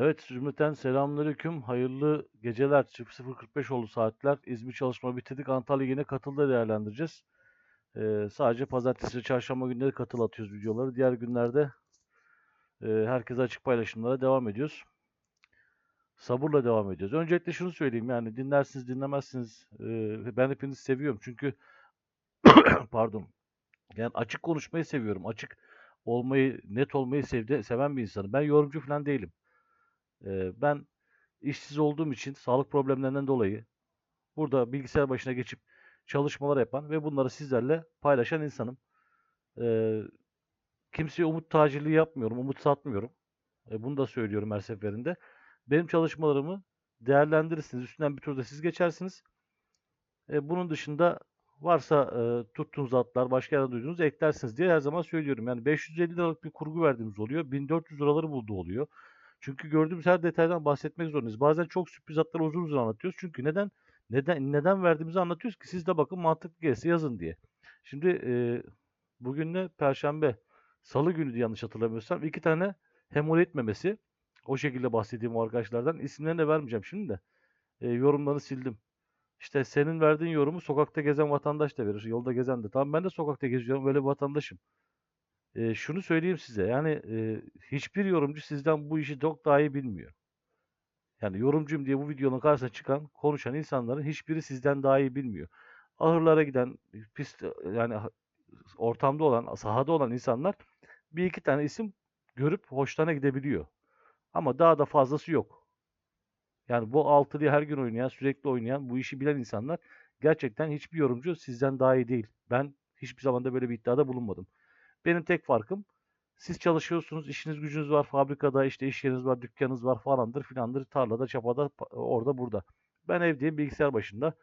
Evet, cümleten selamünaleyküm. Hayırlı geceler. 00.45 oldu saatler. İzmir çalışma bitirdik. Antalya yine katılda değerlendireceğiz. Ee, sadece pazartesi ve çarşamba günleri katıl atıyoruz videoları. Diğer günlerde e, herkese açık paylaşımlara devam ediyoruz. Sabırla devam ediyoruz. Öncelikle şunu söyleyeyim yani dinlersiniz dinlemezsiniz. Ee, ben hepinizi seviyorum çünkü pardon. Yani açık konuşmayı seviyorum. Açık olmayı, net olmayı sevdi, seven bir insanım. Ben yorumcu falan değilim. Ben işsiz olduğum için sağlık problemlerinden dolayı burada bilgisayar başına geçip çalışmalar yapan ve bunları sizlerle paylaşan insanım. Ee, kimseye umut tacirliği yapmıyorum, umut satmıyorum. E, bunu da söylüyorum her seferinde. Benim çalışmalarımı değerlendirirsiniz. Üstünden bir turda siz geçersiniz. E, bunun dışında varsa e, tuttuğunuz atlar, başka yerde duyduğunuz eklersiniz diye her zaman söylüyorum. Yani 550 liralık bir kurgu verdiğimiz oluyor. 1400 liraları bulduğu oluyor. Çünkü gördüğümüz her detaydan bahsetmek zorundayız. Bazen çok sürpriz hatları uzun uzun anlatıyoruz. Çünkü neden neden neden verdiğimizi anlatıyoruz ki siz de bakın mantıklı gelirse yazın diye. Şimdi e, bugün ne? Perşembe. Salı günü diye yanlış hatırlamıyorsam iki tane hemoroid memesi. O şekilde bahsettiğim arkadaşlardan. İsimlerini de vermeyeceğim şimdi de. E, yorumlarını sildim. İşte senin verdiğin yorumu sokakta gezen vatandaş da verir. Yolda gezen de. Tamam ben de sokakta geziyorum. Böyle bir vatandaşım. E, şunu söyleyeyim size. Yani e, hiçbir yorumcu sizden bu işi çok daha iyi bilmiyor. Yani yorumcuyum diye bu videonun karşısına çıkan, konuşan insanların hiçbiri sizden daha iyi bilmiyor. Ahırlara giden, pist yani ortamda olan, sahada olan insanlar bir iki tane isim görüp hoşlarına gidebiliyor. Ama daha da fazlası yok. Yani bu altılıyı her gün oynayan, sürekli oynayan, bu işi bilen insanlar gerçekten hiçbir yorumcu sizden daha iyi değil. Ben hiçbir zaman da böyle bir iddiada bulunmadım. Benim tek farkım siz çalışıyorsunuz, işiniz gücünüz var, fabrikada işte iş yeriniz var, dükkanınız var falandır filandır, tarlada, çapada, orada burada. Ben evdeyim, bilgisayar başında.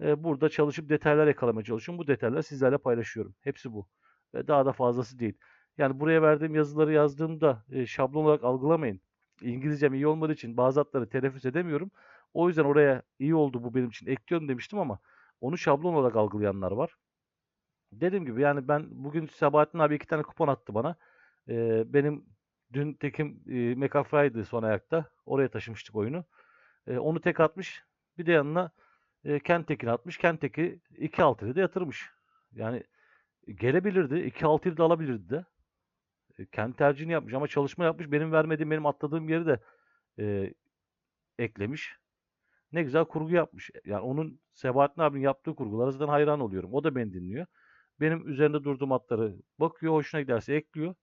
Burada çalışıp detaylar yakalamaya çalışıyorum. Bu detayları sizlerle paylaşıyorum. Hepsi bu. Daha da fazlası değil. Yani buraya verdiğim yazıları yazdığımda şablon olarak algılamayın. İngilizcem iyi olmadığı için bazı adları telaffuz edemiyorum. O yüzden oraya iyi oldu bu benim için ekliyorum demiştim ama onu şablon olarak algılayanlar var. Dediğim gibi yani ben bugün Sabahattin abi iki tane kupon attı bana. Ee, benim dün tekim e, McAfee'ydi son ayakta. Oraya taşımıştık oyunu. Ee, onu tek atmış. Bir de yanına e, Kentek'ini atmış. Kentek'i 2-6'yı da yatırmış. Yani gelebilirdi. 2-6'yı da alabilirdi de. E, kendi tercihini yapmış ama çalışma yapmış. Benim vermediğim, benim atladığım yeri de e, eklemiş. Ne güzel kurgu yapmış. Yani onun Sebahattin abinin yaptığı kurgulara zaten hayran oluyorum. O da beni dinliyor. Benim üzerinde durduğum atları bakıyor, hoşuna giderse ekliyor.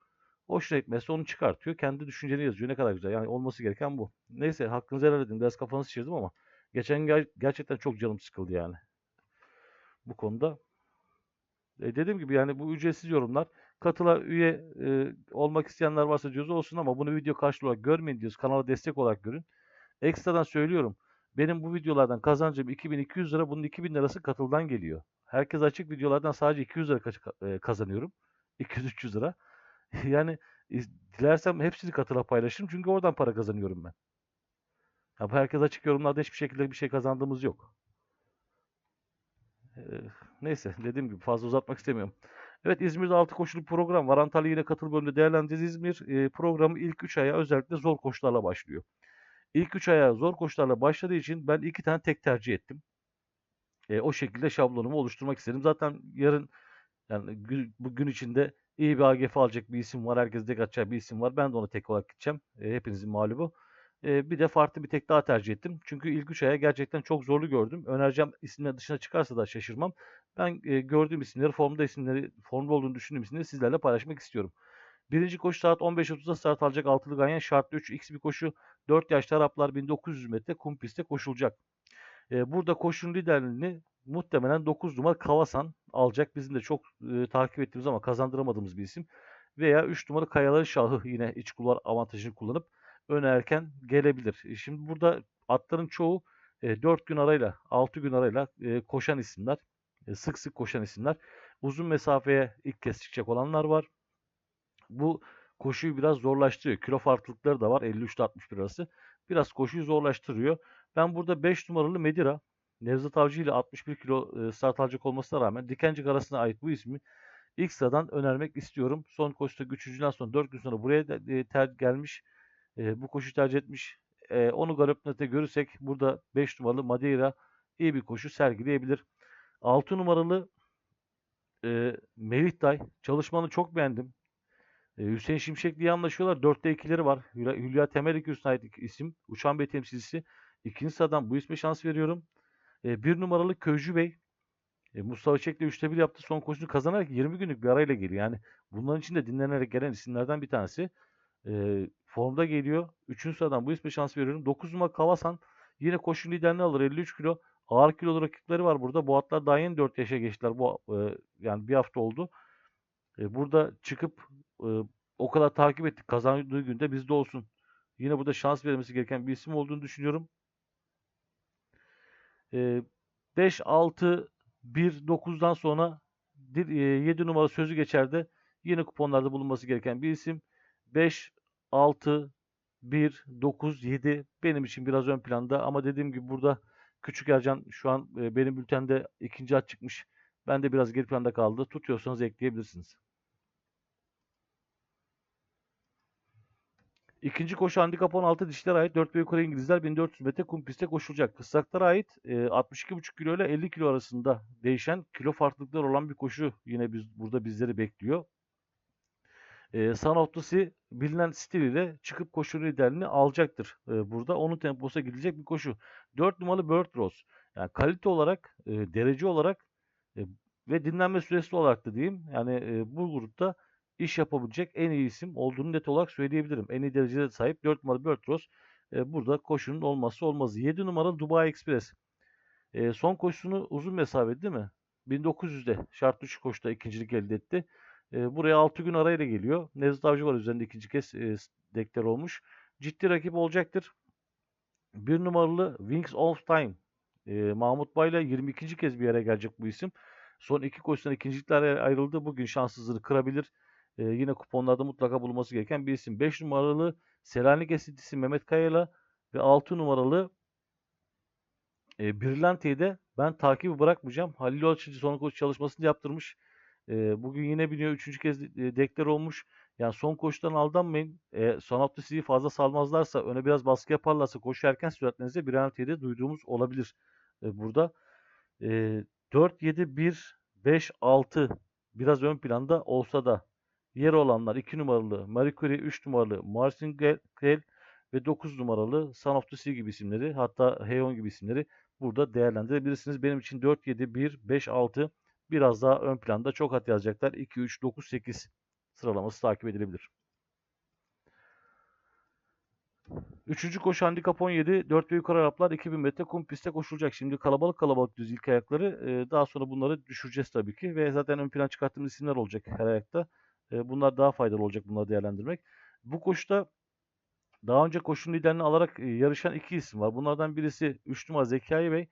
Hoşuna gitmezse onu çıkartıyor. Kendi düşünceni yazıyor. Ne kadar güzel. Yani olması gereken bu. Neyse hakkınızı helal edin. Biraz kafanızı şişirdim ama geçen ger- gerçekten çok canım sıkıldı yani. Bu konuda. E dediğim gibi yani bu ücretsiz yorumlar. Katıla üye e, olmak isteyenler varsa cüzü olsun ama bunu video karşılığı olarak görmeyin diyoruz. Kanala destek olarak görün. Ekstradan söylüyorum. Benim bu videolardan kazancım 2200 lira. Bunun 2000 lirası katıldan geliyor. Herkes açık videolardan sadece 200 lira kazanıyorum. 200-300 lira. Yani dilersem hepsini katıla paylaşırım. Çünkü oradan para kazanıyorum ben. Ya herkes açık yorumlarda hiçbir şekilde bir şey kazandığımız yok. Ee, neyse dediğim gibi fazla uzatmak istemiyorum. Evet İzmir'de 6 koşulu program var. Antalya yine katıl bölümünde değerlendireceğiz. İzmir e, programı ilk 3 aya özellikle zor koşularla başlıyor. İlk 3 aya zor koşularla başladığı için ben iki tane tek tercih ettim. E, o şekilde şablonumu oluşturmak istedim. Zaten yarın yani gün, bu gün içinde iyi bir AGF alacak bir isim var. Herkes tek atacağı bir isim var. Ben de ona tek olarak gideceğim. E, hepinizin mağlubu. E, bir de farklı bir tek daha tercih ettim. Çünkü ilk 3 aya gerçekten çok zorlu gördüm. Önereceğim isimler dışına çıkarsa da şaşırmam. Ben e, gördüğüm isimleri, formda isimleri, formda olduğunu düşündüğüm isimleri sizlerle paylaşmak istiyorum. Birinci koşu saat 15.30'da start alacak altılı ganyan şartlı 3 x bir koşu 4 yaşlı Araplar 1900 metre kum pistte koşulacak. Burada koşunun liderliğini muhtemelen 9 numara Kavasan alacak. Bizim de çok e, takip ettiğimiz ama kazandıramadığımız bir isim. Veya 3 numara Kayaların Şahı yine iç kulvar avantajını kullanıp ön erken gelebilir. E, şimdi burada atların çoğu e, 4 gün arayla 6 gün arayla e, koşan isimler. E, sık sık koşan isimler. Uzun mesafeye ilk kez çıkacak olanlar var. Bu koşuyu biraz zorlaştırıyor. Kilo farklılıkları da var 53-61 arası. Biraz koşuyu zorlaştırıyor. Ben burada 5 numaralı Medira Nevzat Avcı ile 61 kilo e, start alacak olmasına rağmen Dikencik arasına ait bu ismi ilk sıradan önermek istiyorum. Son koşuda 3. sonra 4 gün sonra buraya e, ter gelmiş. e, bu koşu tercih etmiş. E, onu Galopnet'e görürsek burada 5 numaralı Madeira iyi bir koşu sergileyebilir. 6 numaralı e, Melih Day çalışmanı çok beğendim. E, Hüseyin Şimşek'le iyi anlaşıyorlar. 4'te 2'leri var. Hülya, Hülya Temelik ait isim. Uçan Bey temsilcisi. İkinci sıradan bu isme şans veriyorum. E, bir numaralı Köycü Bey. E, Mustafa Çek'le 3'te 1 yaptı. Son koşusunu kazanarak 20 günlük bir arayla geliyor. Yani bunların içinde dinlenerek gelen isimlerden bir tanesi. E, formda geliyor. Üçüncü sıradan bu isme şans veriyorum. 9 numara Kavasan. Yine koşu liderliğini alır. 53 kilo. Ağır kilolu rakipleri var burada. Bu atlar daha yeni 4 yaşa geçtiler. Bu e, yani bir hafta oldu. E, burada çıkıp e, o kadar takip ettik. Kazandığı günde bizde olsun. Yine burada şans verilmesi gereken bir isim olduğunu düşünüyorum. E, 5, 6, 1, 9'dan sonra 7 numara sözü geçerdi. Yine kuponlarda bulunması gereken bir isim. 5, 6, 1, 9, 7 benim için biraz ön planda ama dediğim gibi burada Küçük Ercan şu an benim bültende ikinci at çıkmış. Ben de biraz geri planda kaldı. Tutuyorsanız ekleyebilirsiniz. İkinci koşu handikap 16 dişlere ait 4 ve yukarı İngilizler 1400 metre kum pistte koşulacak. Kısraklara ait e, 62,5 kilo ile 50 kilo arasında değişen kilo farklılıkları olan bir koşu yine biz burada bizleri bekliyor. E, Sanotusi bilinen stiliyle çıkıp koşu liderliğini alacaktır e, burada. Onun temposuna gidecek bir koşu. 4 numaralı Bird Rose. Yani kalite olarak, e, derece olarak e, ve dinlenme süresi olarak da diyeyim. Yani e, bu grupta iş yapabilecek en iyi isim olduğunu net olarak söyleyebilirim. En iyi derecede sahip 4 numaralı Bird Rose. E, burada koşunun olması olmazı. 7 numaralı Dubai Express. E, son koşusunu uzun mesafe değil mi? 1900'de şart dışı koşuda ikincilik elde etti. E, buraya 6 gün arayla geliyor. Nevzat Avcı var üzerinde ikinci kez e, deklar olmuş. Ciddi rakip olacaktır. Bir numaralı Wings of Time. E, Mahmut Bay'la 22. kez bir yere gelecek bu isim. Son iki koşudan ikinciliklere ayrıldı. Bugün şanssızlığı kırabilir. E, yine kuponlarda mutlaka bulunması gereken bir isim. 5 numaralı Selanik esintisi Mehmet Kaya'yla ve 6 numaralı e, Brillante'yi de ben takibi bırakmayacağım. Halil Açıcı son koşu çalışmasını yaptırmış. E, bugün yine biniyor. Üçüncü kez e, deklar olmuş. Yani son koşudan aldanmayın. E, Sanatlı sizi fazla salmazlarsa, öne biraz baskı yaparlarsa koşu erken süratlerinizde bir de duyduğumuz olabilir e, burada. E, 4, 7, 1, 5, 6 biraz ön planda olsa da yer olanlar 2 numaralı Marie Curie, 3 numaralı Marcin Gell ve 9 numaralı Son of the Sea gibi isimleri hatta Heon gibi isimleri burada değerlendirebilirsiniz. Benim için 4, 7, 1, 5, 6 biraz daha ön planda çok at yazacaklar. 2, 3, 9, 8 sıralaması takip edilebilir. Üçüncü koşu handikap 17. 4 ve yukarı Araplar 2000 metre kum pistte koşulacak. Şimdi kalabalık kalabalık düz ilk ayakları. daha sonra bunları düşüreceğiz tabii ki. Ve zaten ön plan çıkarttığımız isimler olacak her ayakta. Bunlar daha faydalı olacak bunları değerlendirmek. Bu koşuda daha önce koşunun liderini alarak yarışan iki isim var. Bunlardan birisi 3 numara Zekai Bey.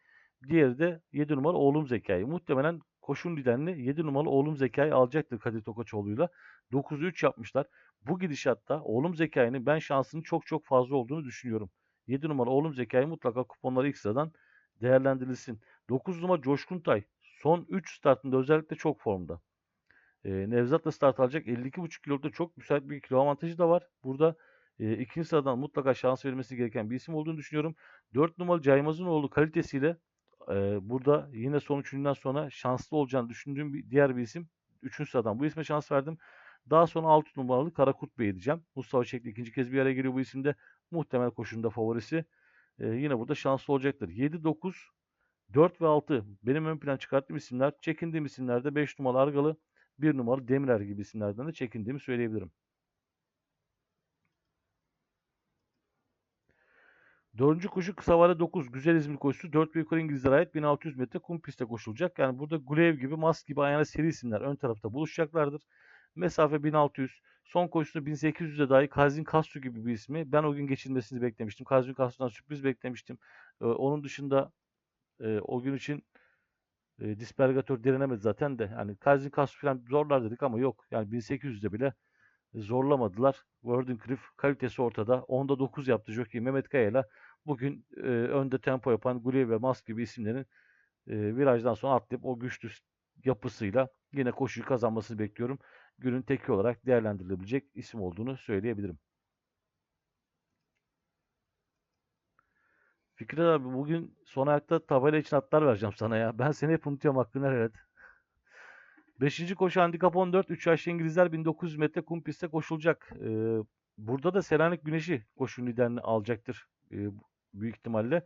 Diğeri de 7 numara oğlum Zekai. Muhtemelen koşun liderini 7 numaralı oğlum Zekai alacaktır Kadir Tokaçoğlu'yla. 9'u 3 yapmışlar. Bu gidişatta oğlum Zekai'nin ben şansının çok çok fazla olduğunu düşünüyorum. 7 numara oğlum Zekai mutlaka kuponları ilk sıradan değerlendirilsin. 9 numara Coşkun Tay son 3 startında özellikle çok formda. Ee, Nevzat da start alacak. 52,5 kiloda çok müsait bir kilo avantajı da var. Burada e, ikinci sıradan mutlaka şans verilmesi gereken bir isim olduğunu düşünüyorum. 4 numaralı Caymaz'ın oğlu kalitesiyle e, burada yine son üçüncüden sonra şanslı olacağını düşündüğüm bir diğer bir isim. Üçüncü sıradan bu isme şans verdim. Daha sonra 6 numaralı Karakurt Bey diyeceğim. Mustafa Çekli ikinci kez bir araya geliyor bu isimde. Muhtemel koşunda favorisi. E, yine burada şanslı olacaktır. 7, 9, 4 ve 6 benim ön plan çıkarttığım isimler. Çekindiğim isimlerde 5 numaralı Argalı, 1 numaralı Demirer gibi isimlerden de çekindiğimi söyleyebilirim. Dördüncü koşu kısa vade 9. Güzel İzmir koşusu. 4 ve yukarı İngilizlere ait 1600 metre kum pistte koşulacak. Yani burada Gulev gibi, Mas gibi ayağına seri isimler ön tarafta buluşacaklardır. Mesafe 1600. Son koşusu 1800'e dahi Kazin Kastu gibi bir ismi. Ben o gün geçilmesini beklemiştim. Kazin Kastu'dan sürpriz beklemiştim. Ee, onun dışında e, o gün için e, dispergatör direnemedi zaten de. Yani Kazin Kastu falan zorlar dedik ama yok. Yani 1800'de bile zorlamadılar. Cliff kalitesi ortada. Onda 9 yaptı Jockey Mehmet Kaya'yla. Bugün e, önde tempo yapan Gulliver ve Musk gibi isimlerin e, virajdan sonra atlayıp o güçlü yapısıyla yine koşuyu kazanmasını bekliyorum. Günün teki olarak değerlendirilebilecek isim olduğunu söyleyebilirim. Fikret abi bugün son ayakta tabela için atlar vereceğim sana ya. Ben seni hep unutuyorum hakkını helal et. Beşinci koşu handikap 14. 3 yaşlı İngilizler 1900 metre kum pistte koşulacak. Ee, burada da Selanik Güneşi koşunun liderini alacaktır. Ee, büyük ihtimalle.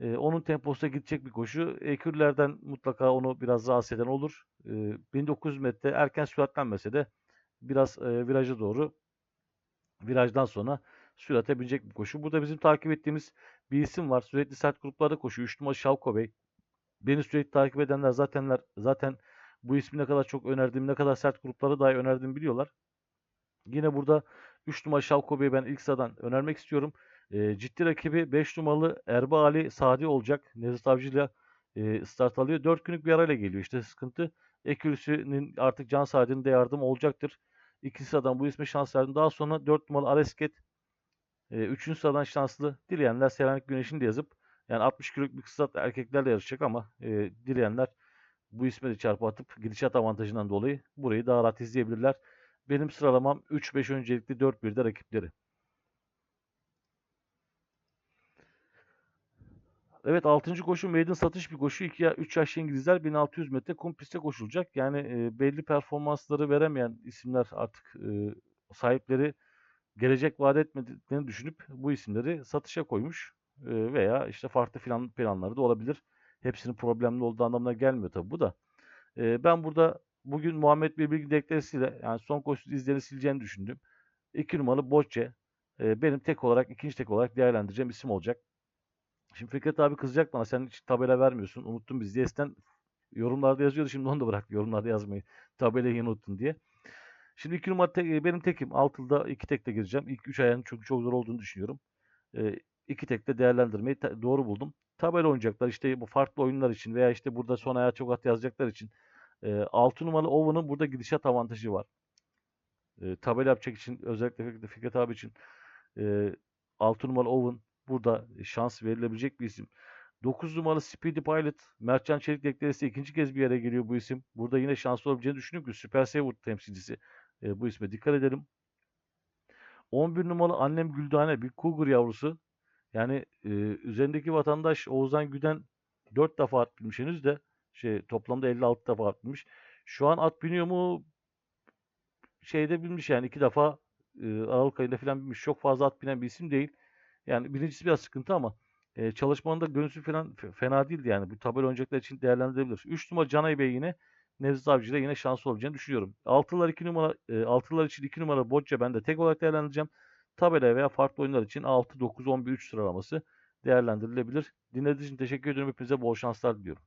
Ee, onun temposuna gidecek bir koşu. Ekürlerden mutlaka onu biraz rahatsız eden olur. Ee, 1900 metre erken süratlenmese de biraz e, viraja doğru virajdan sonra sürate binecek bir koşu. Burada bizim takip ettiğimiz bir isim var. Sürekli sert gruplarda koşuyor. 3 numara Şavko Bey. Beni sürekli takip edenler zatenler zaten bu ismi ne kadar çok önerdiğim, ne kadar sert gruplara dahi önerdiğimi biliyorlar. Yine burada 3 numara Şavko Bey'i ben ilk sıradan önermek istiyorum. E, ciddi rakibi 5 numaralı Erba Ali Sadi olacak. Nevzat Avcı ile e, start alıyor. 4 günlük bir arayla geliyor. İşte sıkıntı. Ekürüsü'nün artık Can Sadi'nin de yardım olacaktır. İkinci sıradan bu isme şans verdim. Daha sonra 4 numaralı Aresket. E, üçüncü sıradan şanslı. Dileyenler Selanik Güneş'ini de yazıp yani 60 kiloluk bir kısa erkeklerle yarışacak ama e, dileyenler bu isme de çarpı atıp gidişat avantajından dolayı burayı daha rahat izleyebilirler. Benim sıralamam 3-5 öncelikli 4-1'de rakipleri. Evet 6. koşu maiden satış bir koşu. 2 ya 3 yaşlı İngilizler 1600 metre kum pistte koşulacak. Yani e, belli performansları veremeyen isimler artık e, sahipleri gelecek vaat etmediklerini düşünüp bu isimleri satışa koymuş. Veya işte farklı plan, planları da olabilir. Hepsinin problemli olduğu anlamına gelmiyor tabi bu da. Ben burada bugün Muhammed Bilbilgi deklaresiyle yani son koşu izlerini sileceğini düşündüm. 2 numaralı Bocce benim tek olarak ikinci tek olarak değerlendireceğim isim olacak. Şimdi Fikret abi kızacak bana sen hiç tabela vermiyorsun. Unuttun biz diye. Eskiden yorumlarda yazıyordu. Şimdi onu da bırak yorumlarda yazmayı. Tabelayı unuttun diye. Şimdi 2 numara tek, benim tekim. Altılıda iki tekte gireceğim. İlk 3 ayağının çok çok zor olduğunu düşünüyorum. E, iki tekte değerlendirmeyi ta- doğru buldum. Tabela oynayacaklar. İşte bu farklı oyunlar için veya işte burada son ayağı çok at yazacaklar için. E, 6 numaralı Owen'ın burada gidişat avantajı var. E, tabela yapacak için özellikle Fikret, abi için e, 6 numaralı Owen burada şans verilebilecek bir isim. 9 numaralı Speedy Pilot, Mertcan Çelik deklaresi ikinci kez bir yere geliyor bu isim. Burada yine şanslı olabileceğini düşünüyorum ki Super Saver temsilcisi e, bu isme dikkat edelim. 11 numaralı Annem Güldane bir Cougar yavrusu. Yani e, üzerindeki vatandaş Oğuzhan Güden 4 defa at binmiş henüz de şey toplamda 56 defa at binmiş. Şu an at biniyor mu şeyde binmiş yani iki defa e, Aralık ayında falan binmiş. Çok fazla at binen bir isim değil. Yani birincisi biraz sıkıntı ama e, çalışmanın görüntüsü falan fena değildi yani. Bu tabela oynayacaklar için değerlendirilebilir. 3 numara Canay Bey yine Nevzat Avcı ile yine şanslı olacağını düşünüyorum. Altılar 2 numara e, altılar için 2 numara Bocca ben de tek olarak değerlendireceğim. Tabela veya farklı oyunlar için 6 9 11 3 sıralaması değerlendirilebilir. Dinlediğiniz için teşekkür ediyorum. Hepinize bol şanslar diliyorum.